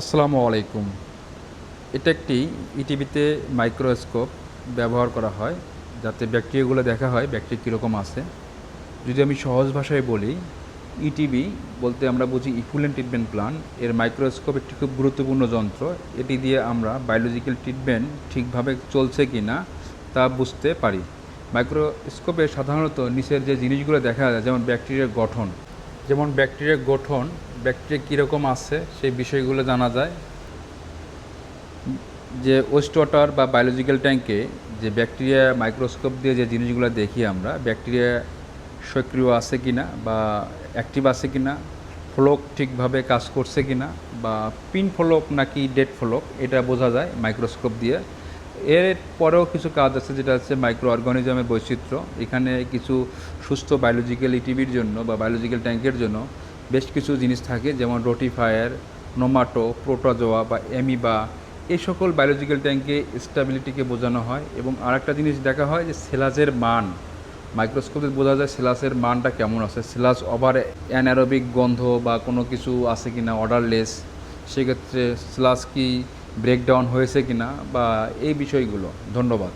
আসসালামু আলাইকুম। এটা একটি ইটিভিতে মাইক্রোস্কোপ ব্যবহার করা হয়, যাতে ব্যাকটেরিয়াগুলো দেখা হয়, ব্যাকটেরিয়া কীরকম আছে। যদি আমি সহজ ভাষায় বলি, ইটিভি বলতে আমরা বুঝি ইকুইলেন্ট ট্রিটমেন্ট প্ল্যান এর মাইক্রোস্কোপ একটি খুব গুরুত্বপূর্ণ যন্ত্র। এটি দিয়ে আমরা বায়োলজিক্যাল ট্রিটমেন্ট ঠিকভাবে চলছে কি না, তা বুঝতে পারি। মাইক্রোস্কোপে সাধারণত নিচের যে জিনিসগুলো দেখা যায়, যেমন ব্যাকটেরিয়ার গঠন। যেমন ব্যাকটেরিয়ার গঠন ব্যাকটেরিয়া কীরকম আছে সেই বিষয়গুলো জানা যায়। যে ওয়েস্ট ওয়াটার বা বায়োলজিক্যাল ট্যাঙ্কে যে ব্যাকটেরিয়া মাইক্রোস্কোপ দিয়ে যে জিনিসগুলো দেখি আমরা, ব্যাকটেরিয়া সক্রিয় আছে কি না বা অ্যাক্টিভ আছে কি না ফ্লোক ঠিকভাবে কাজ করছে কি না বা পিন ফ্লোক নাকি ডেড ফ্লোক, এটা বোঝা যায় মাইক্রোস্কোপ দিয়ে। এর পরেও কিছু কাজ আছে যেটা হচ্ছে মাইক্রো অর্গানিজমের বৈচিত্র্য। এখানে কিছু সুস্থ বায়োলজিক্যাল ইটিভির জন্য বা বায়োলজিক্যাল ট্যাঙ্কের জন্য বেশ কিছু জিনিস থাকে, যেমন রোটিফায়ার নোমাটো, প্রোটোজোয়া বা এমিবা এই সকল বায়োলজিক্যাল ট্যাঙ্কে স্টেবিলিটিকে বোঝানো হয় এবং আরেকটা জিনিস দেখা হয় যে সেলাজের মান। মাইক্রোস্কোপে বোঝা যায় সেলাসের মানটা কেমন আছে। সেলাস ওভার অ্যানারোবিক গন্ধ বা কোনো কিছু আছে কি না অর্ডারলেস সেক্ষেত্রে সেলাস কি ব্রেকডাউন হয়েছে কি না বা এই বিষয়গুলো। ধন্যবাদ।